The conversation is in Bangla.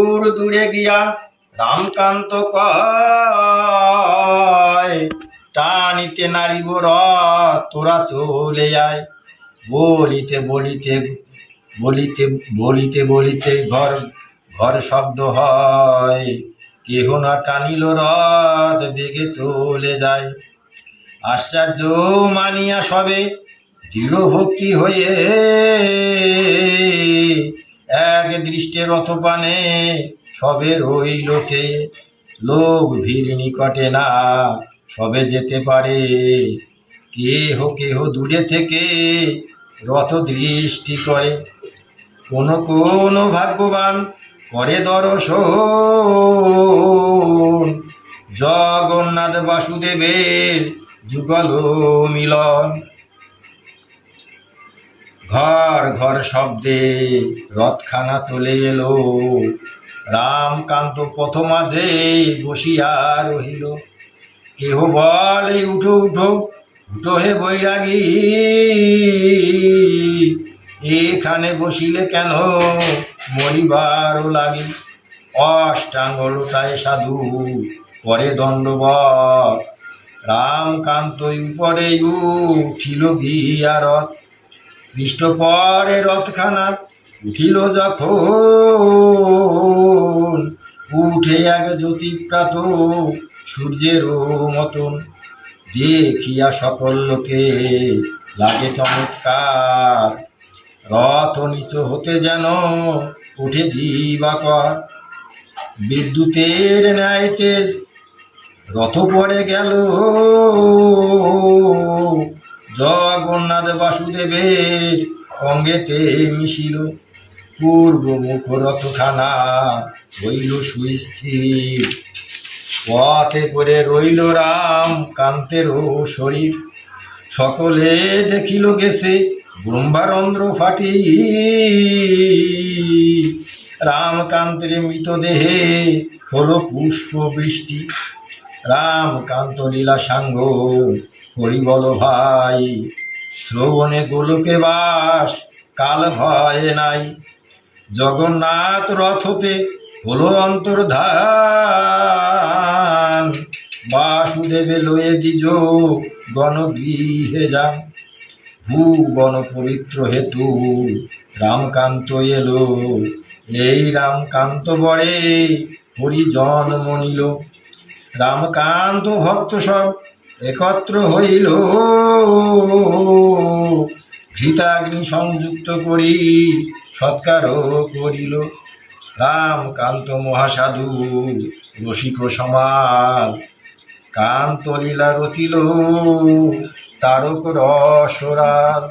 দূর দূরে গিয়া রামকান্ত কয়, টানিতে নারিব রথ, তোরা চলে যায় বলিতে বলিতে বলিতে বলিতে বলিতে ঘর ঘর শব্দ হয়। কেহ না টানিল রথ, বেগে চলে যায়। আশ্চর্য মানিয়া সবে দৃঢ় ভক্তি হয়ে এক দৃষ্টে রথপানে সবে রইল চেয়ে লোক ভিড় নিকটে না, সবে যেতে পারে। কেহ কেহ দূরে থেকে রথ দৃষ্টি করে। কোন কোন ভাগ্যবান করে দর্শন। জগন্নাথ বাসুদেবের যুগল মিলন। ঘর ঘর শব্দে রথখানা চলে এলো। রামকান্ত পথ মাঝে বসিয়া রহিল। কেহ বলে উঠো উঠো উঠো হে বৈরাগী। এখানে বসিলে কেন মরিবারও লাগে। অষ্টাঙ্গলটায় সাধু পরে দণ্ডবত রামকান্ত উপরে উঠিল গিয়া রথ পৃষ্ঠ পরে রথখানা উঠিল যখন। উঠে এক জ্যোতিপ্রাত সূর্যের মতন। দেখিয়া সকল লোকে লাগে চমৎকার। রথ নিচ হতে যেন উঠে দিবাকর। বিদ্যুতের ন্যায় তেজ রথ পড়ে গেল। জগন্নাথ বাসুদেবের অঙ্গেতে মিশিল। পূর্ব মুখ রথখানা হইল সুস্থির। পথে পরে রইল রাম কান্তেরও শরীর। সকলে দেখিল গেছে ব্রহ্মারন্দ্র ফাটি রামকান্তের মৃতদেহে হলো পুষ্প বৃষ্টি। রামকান্ত লীলা সাঙ্গ হরিবল ভাই? শ্রবণে গোলকে বাস, কাল ভয়ে নাই। জগন্নাথ রথতে হলো অন্তর্ধান। বাসুদেবে লয়ে দিজ গণগৃহে যান। ভুবন পবিত্র হেতু, রামকান্ত এলো। এই রামকান্ত বড়ে হরিজন মনিল রামকান্ত ভক্ত সব একত্র হইল। ঘৃতাগ্নি সংযুক্ত করি সৎকার করিল। রাম কান্ত মহাসাধু, রসিক সমাজ। কান্ত লীলা রচিল, তারক রসরাজ